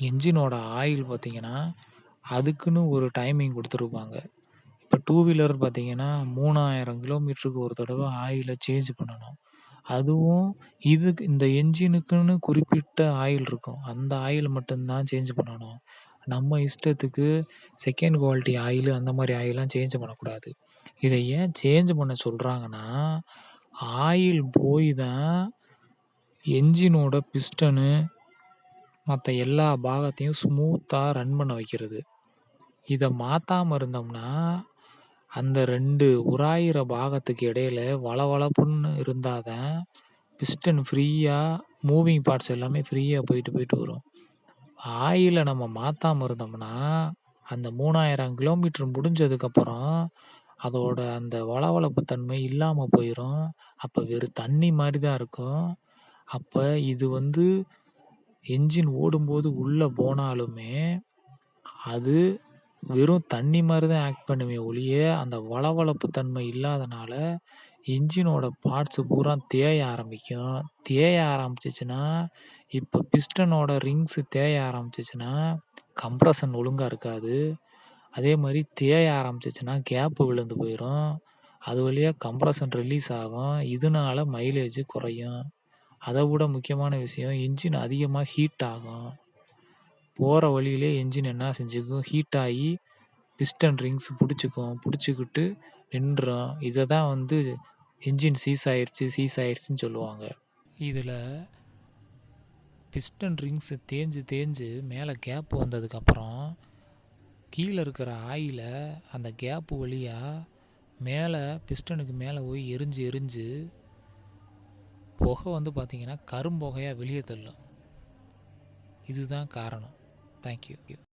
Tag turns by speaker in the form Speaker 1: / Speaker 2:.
Speaker 1: என்ஜினோட oil பார்த்தீங்கன்னா, அதுக்குன்னு ஒரு டைமிங் கொடுத்துருப்பாங்க இப்போ டூ வீலர் பார்த்தீங்கன்னா, 3000 கிலோமீட்டருக்கு ஒரு தடவை ஆயிலை சேஞ்ச் பண்ணணும். அதுவும் இதுக்கு இந்த என்ஜினுக்குன்னு குறிப்பிட்ட ஆயில் இருக்கும். அந்த ஆயில் மட்டும்தான் சேஞ்ச் பண்ணணும். நம்ம இஷ்டத்துக்கு செகண்ட் குவாலிட்டி ஆயிலு அந்த மாதிரி ஆயிலாம் சேஞ்ச் பண்ணக்கூடாது. இதை ஏன் சேஞ்ச் பண்ண சொல்கிறாங்கன்னா ஆயில் போய் தான் என்ஜினோட பிஸ்டனு மற்ற எல்லா பாகத்தையும் ஸ்மூத்தாக ரன் பண்ண வைக்கிறது. இதை மாற்றாமல் இருந்தோம்னா, அந்த ரெண்டு உராயிற பாகத்துக்கு இடையில வளவளப்புன்னு இருந்தால் தான் பிஸ்டன் ஃப்ரீயாக மூவிங் பார்ட்ஸ் எல்லாமே ஃப்ரீயாக போயிட்டு, போயிட்டு வரும். ஆயில நம்ம மாற்றாமல் இருந்தோம்னா, அந்த 3000 கிலோமீட்டர் முடிஞ்சதுக்கப்புறம், அதோட அந்த வளவளப்பு தன்மை இல்லாமல் போயிடும் அப்போ வெறும் தண்ணி மாதிரி தான் இருக்கும். அப்போ இது வந்து என்ஜின் ஓடும்போது உள்ளே போனாலுமே, அது வெறும் தண்ணி மாதிரி தான் ஆக்ட் பண்ணுமே ஒழிய, அந்த வளவளப்பு தன்மை இல்லாதனால, இன்ஜினோட பார்ட்ஸ் பூரா தேய ஆரம்பிக்கும். தேய ஆரம்பிச்சிச்சுன்னா இப்போ பிஸ்டனோட ரிங்ஸ் தேய ஆரம்பிச்சிச்சுன்னா கம்ப்ரஷன் ஒழுங்காக இருக்காது. அதே மாதிரி தேய ஆரம்பிச்சிச்சுன்னா கேப்பு விழுந்து போயிடும் அது வழியாக கம்ப்ரஷன் ரிலீஸ் ஆகும். இதனால மைலேஜ் குறையும். அதை விட முக்கியமான விஷயம் இன்ஜின் அதிகமாக ஹீட் ஆகும். போகிற வழியிலே என்ஜின் என்ன செஞ்சுக்கும், ஹீட் ஆகி பிஸ்டன் ரிங்ஸ் பிடிச்சிக்கும் பிடிச்சிக்கிட்டு நின்றும். இதை தான் வந்து என்ஜின் சீஸ் ஆயிடுச்சு சீஸ் ஆயிடுச்சுன்னு சொல்லுவாங்க. இதில் பிஸ்டன் ரிங்ஸு தேஞ்சு, தேஞ்சு மேலே கேப் வந்ததுக்கப்புறம், கீழே இருக்கிற ஆயில அந்த கேப்பு வழியாக மேலே பிஸ்டனுக்கு மேலே போய் எரிஞ்சு, எரிஞ்சு புகை வந்து பார்த்தீங்கன்னா, கரும்புகையாக வெளியே தள்ளும். இதுதான் காரணம். Thank you.